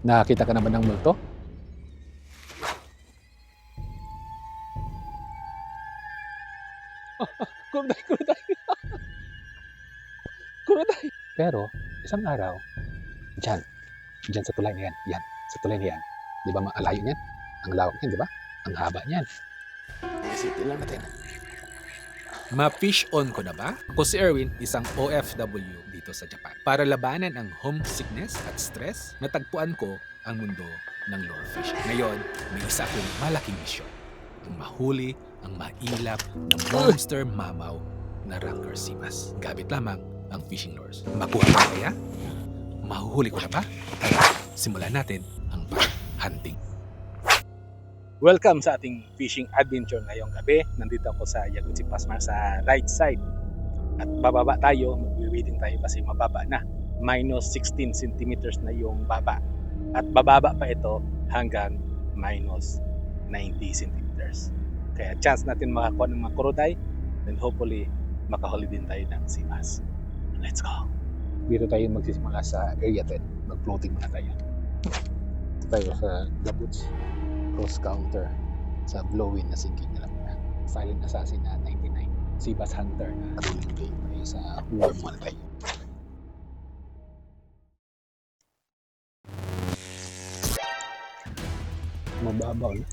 Nakakita ka naman ng multo? kuruday, kuruday. kuruday. Pero, isang araw, dyan, dyan sa tulay na yan, yan, sa tulay na yan. Di ba maalayo niyan? Ang lawak niyan, di ba? Ang haba niyan. Isipin lang natin. Ma-fish on ko na ba? Ako si Erwin, isang OFW dito sa Japan. Para labanan ang homesickness at stress, natagpuan ko ang mundo ng lure fishing. Ngayon, may isa akong malaking misyon. Ang mahuli ang mailap na monster mamaw na Rancor Simas. Gamit lamang ang fishing lures. Makuha ko kaya? Mahuhuli ko na ba? Tara, simulan natin ang pag-hunting. Welcome sa ating fishing adventure ngayong gabi. Nandito ako sa Yaguchi Pasmar sa right side. At bababa tayo, magwi-waiting tayo kasi mababa na. Minus 16 centimeters na yung baba. At bababa pa ito hanggang minus 90 centimeters. Kaya chance natin makakuha ng mga kuroday and hopefully makahuli din tayo ng simas. Let's go! Dito tayo magsisimula sa area 10. Mag-floating muna tayo. Dito tayo sa the. Cross counter sa blowin na sinking na. Silent Assassin na 99. Seabass Hunter na. Tayo sa warm muna tayo. Mababaw na.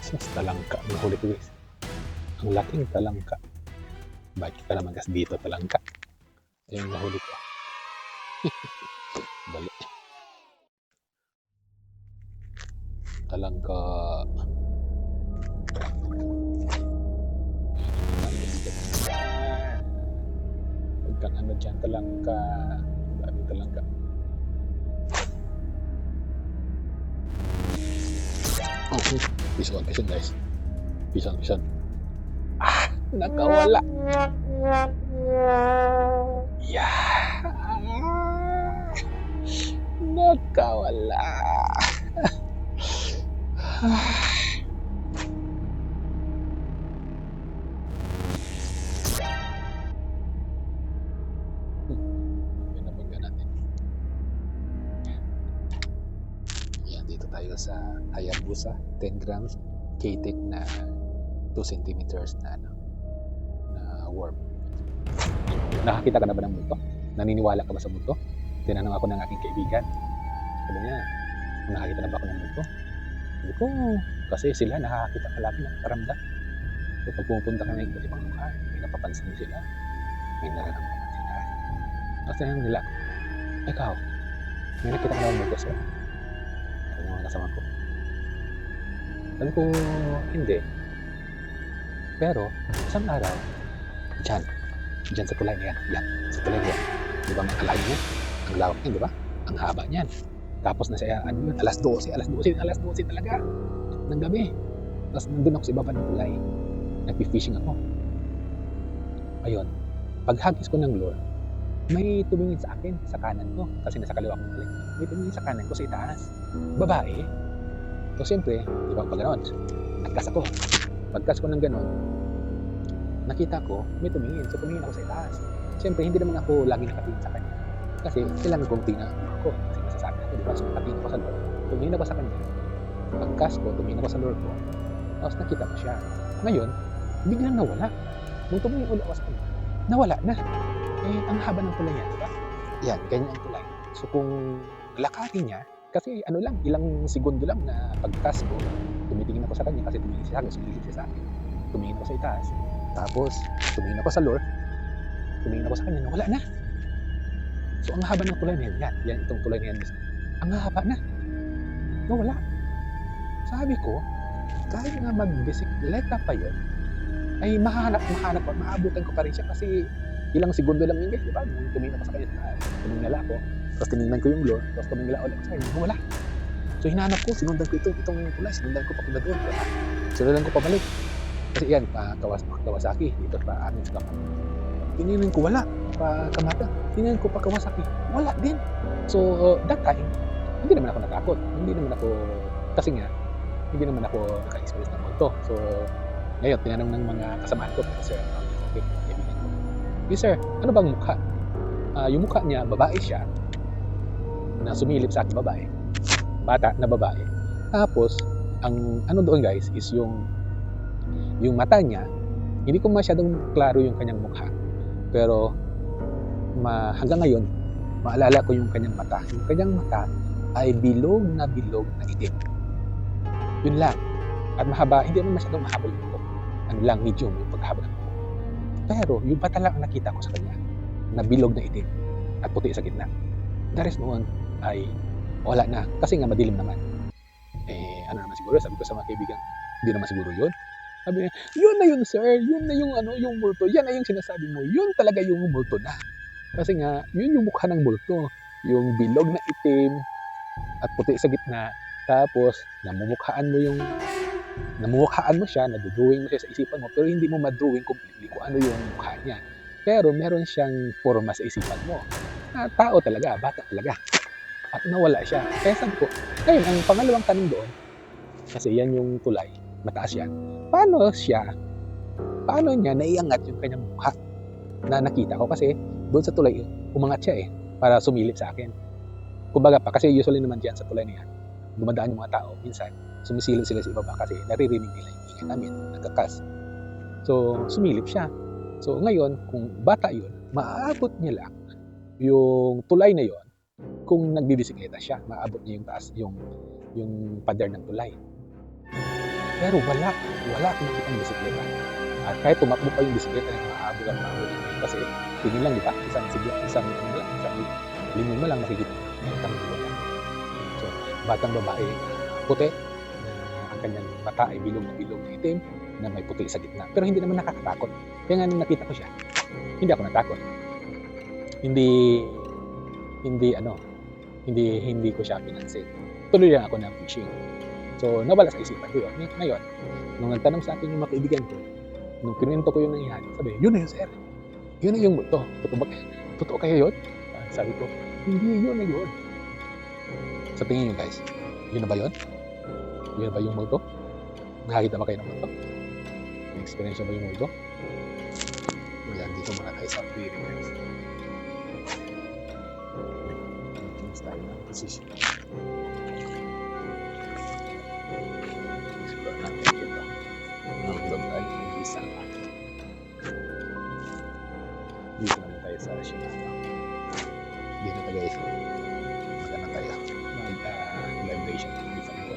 Sus, talangka. Nahuli ko guys. Ang laking talangka. Bakit ka naman kasi dito talangka? Ayun nahuli ko. Bali. Talangka. Huwag ano dyan talangka. Ang dami talangka. Okay. Fish on, fish on guys. Fish on, fish on. Ah! Nakawala. Dito tayo sa Hayabusa. 10 grams. K-Tech na 2 centimeters na ano na worm. Nakakita ka na ba ng multo? Naniniwala ka ba sa multo? Tinanong ako ng aking kaibigan. Sabi niya, nakakita na ba ako ng multo? Sabi ko, kasi sila nakakita ka lagi ng karamdam. So pag pumupunta ka ng iba't ibang lugar, may napapansin sila. May nararamdaman sila. Tapos tinanong nila, ikaw, may nakita ka na ng multo sir? Sabi ng mga kasama ko. Sabi ko, hindi. Pero, isang araw, dyan, dyan sa tulay na yan, yan, sa tulay na yan. Di ba, ang layo niya, ang lawak niya, di ba? Ang haba niyan. Tapos na siya, ano yun, alas 12, alas 12, alas 12 talaga, ng gabi. Tapos nandun ako sa ibaba ng tulay, nagpi-fishing ako. Ayun, paghagis ko ng lure, may tumingin sa akin, sa kanan ko, kasi nasa kaliwa ko tulay. May tumingin sa kanan ko sa itaas. Babae. So, siyempre, di ba, pag ganon, nagkas ako. Pagkas ko ng ganon, nakita ko, may tumingin. So, tumingin ako sa itaas. Siyempre, hindi naman ako lagi nakatingin sa kanya. Kasi, kailangan kong tingnan di ba? Nakatingin ako sa lure. Tumingin ako sa kanya. Pagkas ko, tumingin ako sa lure ko. Tapos, nakita ko siya. Ngayon, biglang nawala. Nung tumingin ulit ako sa kanya, nawala na. Eh, ang haba ng tulay niya, di ba? Yan, ganyan ang tulay. So, kung lakarin niya, kasi ano lang, ilang segundo lang na pagkas ko, tumitingin ako sa kanya kasi tumingin siya sa akin, sumilip siya sa akin. Tumingin ako sa itaas. Tapos, tumingin ako sa lure. Tumingin ako sa kanya, nawala na. So, ang haba ng tulay na yan, yan, yan itong tulay na yan. Ang haba na. Nawala. Sabi ko, kahit nga mag-bisikleta pa yun, ay mahanap, mahanap pa, maabutan ko pa rin siya kasi ilang segundo lang yun guys, di ba? Nung tumingin ako sa kanya, ah, tumingin ako, tapos tinignan ko yung lure, tapos tumingin ulit sa kanya, wala. So hinanap ko, sinundan ko ito, itong kulay, sinundan ko papunta doon. Wala. Sinundan ko pabalik. Kasi yan, pa Kawas, Kawasaki, dito pa amin sa kamata. Tinignan ko, wala. Pa Kamata. Tinignan ko pa Kawasaki, wala din. So, that time, hindi naman ako natakot. Hindi naman ako, kasi nga, hindi naman ako naka-experience ng multo. So, ngayon, tinanong ng mga kasamahan ko, sir, okay, kaibigan ko. Yes, sir, ano bang mukha? Ah, yung mukha niya, babae siya, na sumilip sa akin babae. Bata na babae. Tapos, ang ano doon guys is yung yung mata niya, hindi ko masyadong klaro yung kanyang mukha. Pero ma, hanggang ngayon, maalala ko yung kanyang mata. Yung kanyang mata ay bilog na bilog na itim. Yun lang. At mahaba, hindi naman masyadong mahaba yung buhok. Ano lang, medium yung pagkahaba ng buhok. Pero yung mata lang ang nakita ko sa kanya na bilog na itim at puti sa gitna. The rest noon ay wala na. Kasi nga madilim naman. Eh, ano naman siguro, sabi ko sa mga kaibigan, hindi naman siguro yun. Sabi niya, yun na yun sir, yun na yung ano, yung multo, yan na yung sinasabi mo, yun talaga yung multo na. Kasi nga, yun yung mukha ng multo. Yung bilog na itim at puti sa gitna. Tapos, namumukhaan mo yung namumukhaan mo siya, nadudrawing mo siya sa isipan mo, pero hindi mo madrawing completely kung ano yung mukha niya. Pero meron siyang forma sa isipan mo. Na tao talaga, bata talaga. At nawala siya. Kaya sabi ko, ngayon, ang pangalawang tanong doon, kasi yan yung tulay, mataas yan. Paano siya, paano niya naiangat yung kanyang mukha na nakita ko? Kasi doon sa tulay, umangat siya eh, para sumilip sa akin. Kumbaga pa, kasi usually naman dyan sa tulay na yan, dumadaan yung mga tao, minsan, sumisilip sila sa ibaba kasi naririnig nila yung ingay namin, nagkakas. So, sumilip siya. So, ngayon, kung bata yun, maaabot niya lang yung tulay na yon kung nagbibisikleta siya, maaabot niya yung taas, yung, yung pader ng tulay. Pero wala, wala nakita ng bisikleta. At kahit tumakbo pa yung bisikleta, maaabot lang maaabot lang. Kasi tingin lang, di ba? Isang sigla, isang, ano lang, isang lingon mo lang nakikita. Nakitang lang. So, batang babae, puti, ang kanyang mata ay bilog na bilog na itim, na may puti sa gitna. Pero hindi naman nakakatakot. Kaya nga nung nakita ko siya, hindi ako natakot. Hindi, hindi ano, hindi hindi ko siya pinansin. Tuloy lang ako ng fishing. So, nawala sa isipan ko yun. Ngay- Ngayon, nung nagtanong sa akin yung mga ko, nung kinuwento ko yung nangyari, sabi, yun na yun, sir. Yun na yung multo. Totoo ba? Totoo kaya yun? Ah, Sabi ko, hindi yun na yun. Sa tingin nyo guys, yun na ba yun? Yun na ba yung multo? Nakakita ba kayo ng multo? May experience na ba yung multo? Ayan, dito muna tayo sa clearing guys. Change tayo ng position. Sa Shimano. Dito tayo guys. Magana tayo. Mag uh, vibration. Dito tayo.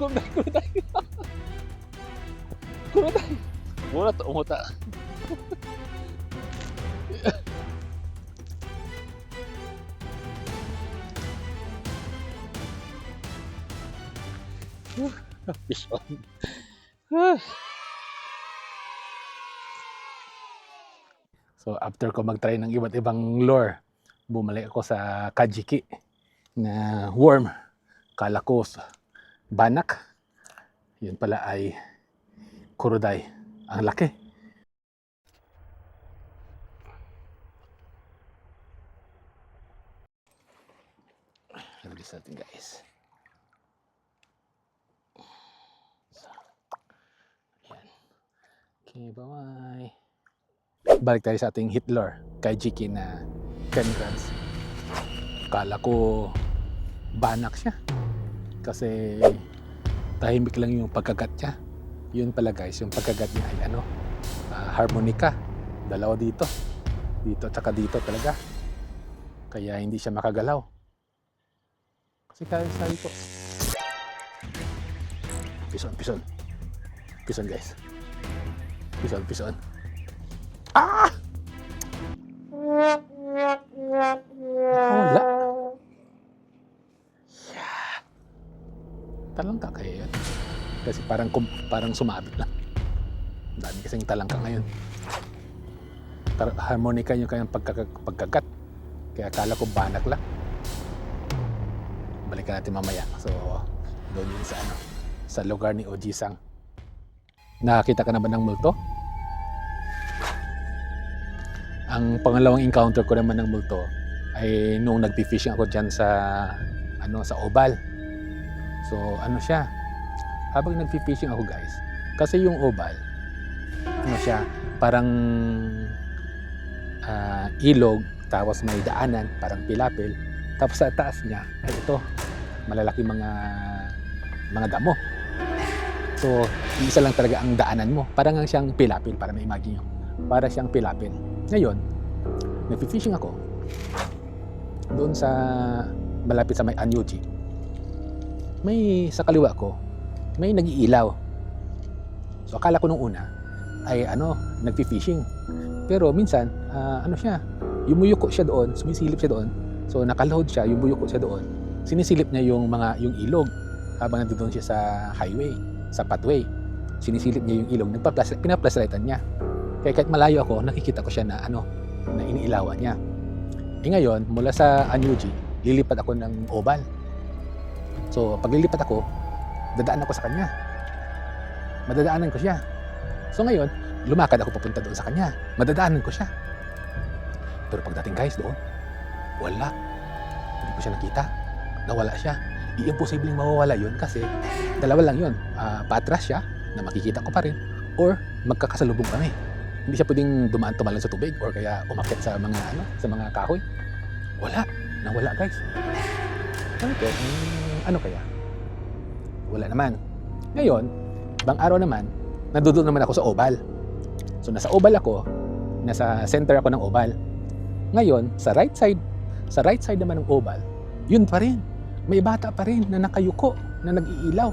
Dito tayo sa warm. Kunday, kunday. Kunday. Muna to, umuta. Fish on. So after ko mag-try ng iba't ibang lure, bumalik ako sa Kajiki na worm. Kala ko sa banak. Yun pala ay kuruday. Ang laki. Release natin guys. So, ayan. Okay, bye-bye. Balik tayo sa ating Hitler kay Jiki na 10 grams. Kala ko banak siya. Kasi tahimik lang yung pagkagat niya. Yun pala guys, yung pagkagat niya ay ano, ah, harmonica. Dalawa dito. Dito at saka dito talaga. Kaya hindi siya makagalaw. Kasi kaya sabi ko, pison, pison. Pison guys. Pison, pison. Ah! Parang, parang sumabit lang. Ang Dami kasing talangka ngayon. Tar- harmonica yung kanyang pagkaka- pagkagat. Kaya akala ko banak lang. Balikan natin mamaya. So, doon yun sa ano, sa lugar ni Ojisang. Nakakita ka na ba ng multo? Ang pangalawang encounter ko naman ng multo ay nung nagpi-fishing ako dyan sa ano sa Oval. So ano siya? Habang nagpi-fishing ako guys, kasi yung Oval ano siya, parang ah, ilog tapos may daanan, parang pilapil. Tapos sa taas niya ay ito, malalaki mga mga damo. So, isa lang talaga ang daanan mo. Parang nga siyang pilapil, para ma-imagine nyo. Para siyang pilapil. Ngayon, nagpi-fishing ako doon sa malapit sa may Anyuji. May sa kaliwa ko, may nag-iilaw. So akala ko nung una ay ano, nagpi-fishing. Pero minsan, ah, ano siya, yumuyuko siya doon, sumisilip siya doon. So nakaload siya, yumuyuko siya doon. Sinisilip niya yung mga yung ilog habang nandoon siya sa highway, sa pathway. Sinisilip niya yung ilog, nagpa-plus, pinaplaslightan niya. Kaya kahit malayo ako, nakikita ko siya na ano, na iniilawan niya. E ngayon, mula sa Anyuji, lilipat ako ng Oval. So, pag lilipat ako, dadaan ako sa kanya. Madadaanan ko siya. So ngayon, lumakad ako papunta doon sa kanya. Madadaanan ko siya. Pero pagdating guys doon, wala. Hindi ko siya nakita. Nawala siya. I-imposibleng mawawala yun kasi dalawa lang yun. Ah, patras siya na makikita ko pa rin or magkakasalubong kami hindi siya pwedeng dumaan tumalon sa tubig or kaya umakyat sa mga ano, sa mga kahoy. Wala, nawala guys. Ano? Hmm, ano kaya? Wala naman. Ngayon, bang araw naman, nandoon naman ako sa oval. So nasa oval ako, nasa center ako ng oval. Ngayon, sa right side, sa right side naman ng oval, yun pa rin. May bata pa rin na nakayuko, na nag-iilaw.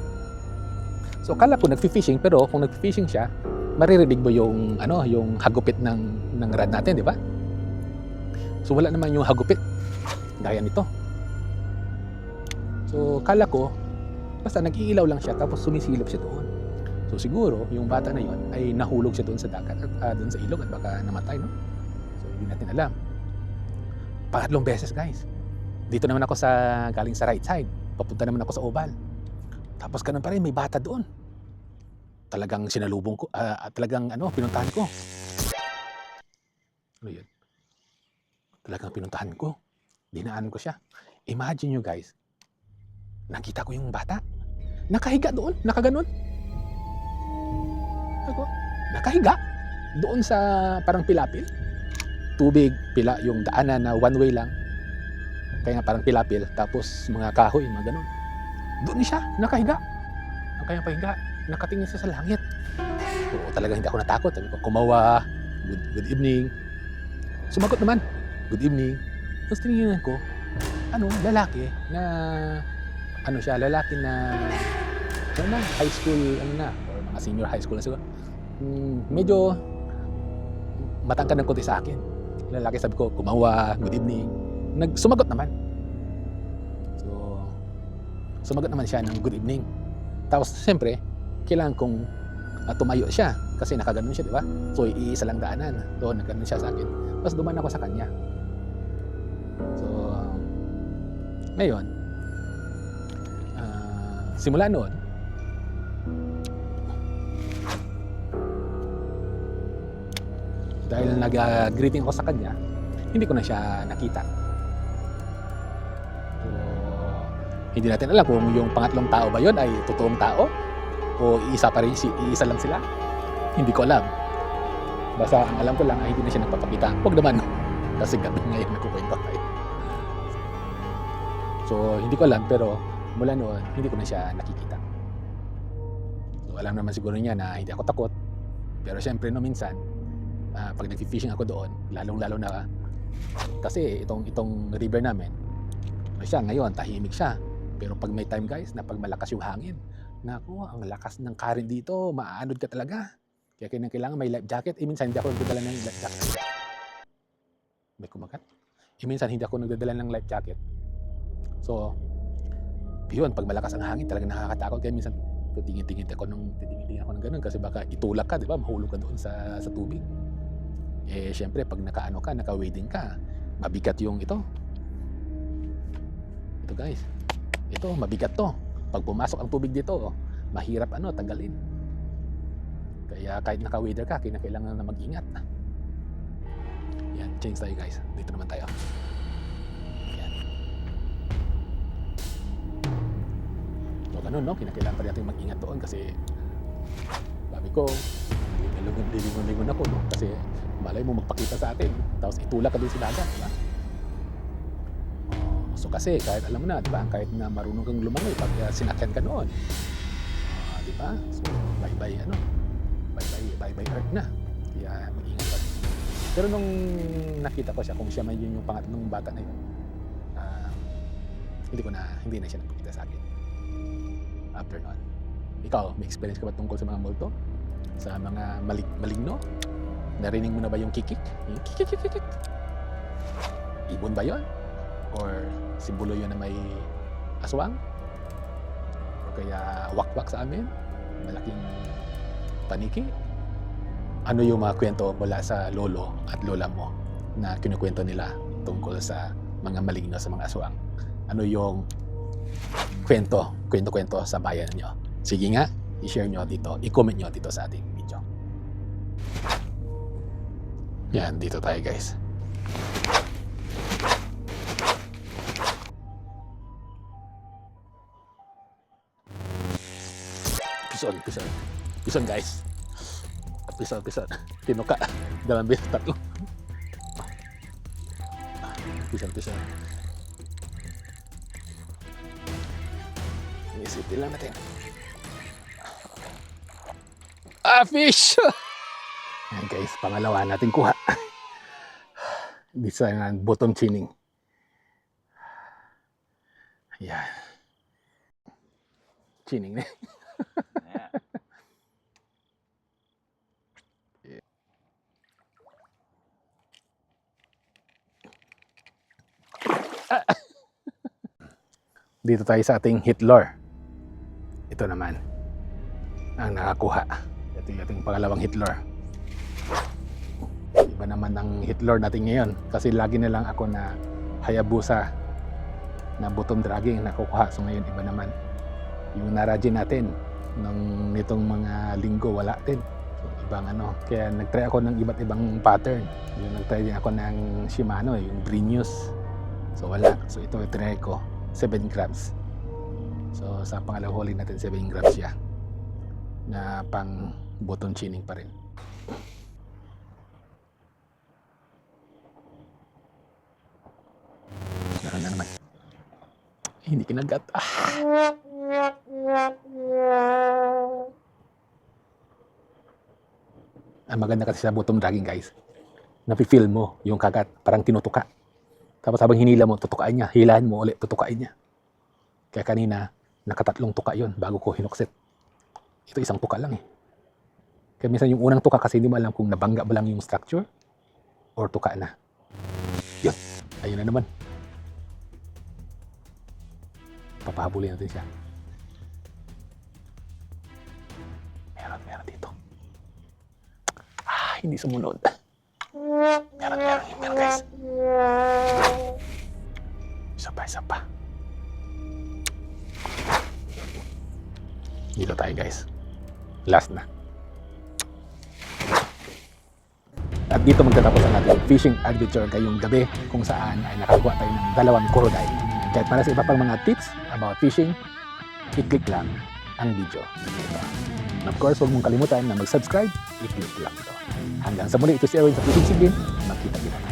So akala ko nagfi-fishing pero kung nagfi-fishing siya, maririnig mo yung ano, yung hagupit ng ng rod natin, di ba? So wala naman yung hagupit gaya nito. So kala ko basta nag-iilaw lang siya tapos sumisilip siya doon. So siguro yung bata na yon ay nahulog siya doon sa dagat at ah, doon sa ilog at baka namatay, no? So hindi natin alam. Pangatlong beses, guys. Dito naman ako sa galing sa right side. Papunta naman ako sa oval. Tapos ganun pa rin, may bata doon talagang sinalubong ko, at talagang ano, pinuntahan ko. Ano yun? Talagang pinuntahan ko. Dinaan ko siya. Imagine nyo guys, nakita ko yung bata. Nakahiga doon, nakaganon. Ako, nakahiga doon sa parang pilapil. Tubig, pila, yung daanan na one way lang. Kaya parang pilapil, tapos mga kahoy, mga ganon. Doon siya, nakahiga. Ang kanyang pahiga, nakatingin siya sa langit. So, talagang hindi ako natakot. Sabi ko, kumawa, good, good evening. Sumagot naman, good evening. Tapos tinignan ko, ano, lalaki na, ano siya, lalaki na, ano na, high school, ano na, or mga senior high school na siguro. Hmm, medyo matangkad ng konti sa akin. Lalaki sabi ko, kumawa, good evening. Nag, sumagot naman. So, sumagot naman siya ng good evening. Tapos, siyempre, kailangan kong ah, tumayo siya kasi nakaganon siya, di ba? So, iisa lang daanan. So, nagganon siya sa akin. Tapos, duman ako sa kanya. So, ngayon, simula noon, dahil nag-greeting ako sa kanya, hindi ko na siya nakita. So, hindi natin alam kung yung pangatlong tao ba yon ay totoong tao o iisa pa rin iisa lang sila. Hindi ko alam. Basta ang alam ko lang ay hindi na siya nagpapakita. Huwag naman kasi gabi ngayon nagkukwento tayo. So hindi ko alam pero mula noon hindi ko na siya nakikita. So alam naman siguro niya na hindi ako takot. Pero syempre no minsan ah, pag nag-fishing ako doon, lalong-lalo na kasi itong itong river namin, ano siya ngayon tahimik siya. Pero pag may time guys na pag malakas yung hangin, Naku, ang lakas ng current dito, maaanod ka talaga. Kaya kailangan, kailangan may life jacket. Eh, minsan hindi ako nagdadala ng life jacket. May kumagat? Eh, minsan hindi ako nagdadala ng life jacket. So, yun, pag malakas ang hangin, talagang nakakatakot. Kaya minsan, titingin-tingin ako nung titingin ako ng ganun kasi baka itulak ka, di ba? Mahulog ka doon sa, sa tubig. Eh, syempre, pag nakaano ka, naka-wading ka, mabigat yung ito. Ito guys. Ito, mabigat to. Pag pumasok ang tubig dito, mahirap ano, tanggalin. Kaya kahit naka-wader ka, kailangan na mag-ingat. Yan, change tayo guys. Dito naman tayo. Ganun, no? Kinakailangan pa natin mag-ingat doon kasi sabi ko, lilingon-lingon ako, no? Kasi malay mo magpakita sa atin. Tapos itulak ka din sa dagat, di So kasi kahit alam mo na, di ba? Kahit na marunong kang lumangoy pag uh, sinakyan ka noon. Ah, di ba? So bye-bye ano? Bye-bye bye-bye earth na. Kaya mag-ingat ka. Pero nung nakita ko siya, kung siya man yun yung pangatlong bata na yun, ah, hindi ko na, hindi na siya nagpakita sa akin. After nun. Ikaw, may experience ka ba tungkol sa mga multo? Sa mga malig maligno? Narinig mo na ba yung kikik? Yung kikik, kikik, Ibon ba yon? Or simbolo yun na may aswang? O kaya wakwak sa amin? Malaking paniki? Ano yung mga kwento mula sa lolo at lola mo na kinukwento nila tungkol sa mga maligno sa mga aswang? Ano yung kwento, kwento-kwento sa bayan nyo? Sige nga, i-share nyo dito, i-comment nyo dito sa ating video. Yan, dito tayo guys. Pison, pison. Pison guys. Pison, pison. Tinuka. Dalam beses tatlo. Pison, pison. Iisipin lang natin. Ah, fish! Ayan guys, pangalawa natin kuha. Bisa ng bottom chinning. Ayan. Chinning na. Dito tayo sa ating hitlor. Ito naman ang nakakuha. Ito yung ating pangalawang hitlor. Iba naman ang hitlor natin ngayon kasi lagi na lang ako na Hayabusa na bottom dragging nakukuha. So ngayon iba naman. Yung Naraji natin nung nitong mga linggo wala din. So, ibang ano. Kaya nagtry ako ng iba't ibang pattern. Yung nagtry din ako ng Shimano, yung Brinius. So wala. So ito try ko. 7 grams. So sa pangalawang huli natin 7 grams siya. Na pang bottom chinning pa rin. Meron na naman. Eh, hindi kinagat. Ah. Ang maganda kasi sa bottom dragging guys. Napi-feel mo yung kagat. Parang tinutuka. Tapos habang hinila mo, tutukain niya. Hilahin mo ulit, tutukain niya. Kaya kanina, nakatatlong tuka yon bago ko hinuksit. Ito isang tuka lang eh. Kaya minsan yung unang tuka kasi hindi mo alam kung nabangga ba lang yung structure or tuka na. Yun. Ayun na naman. Papahabulin natin siya. Meron, meron dito. Ah, hindi sumunod. Dito tayo guys. Last na. At dito magtatapos ang ating fishing adventure ngayong gabi kung saan ay nakakuha tayo ng dalawang korodai. Kahit para sa iba pang mga tips about fishing, i-click lang ang video dito. And of course, huwag mong kalimutan na mag-subscribe, i-click lang ito. Hanggang sa muli, ito si Erwin sa Fishing Siglin. Magkita kita na.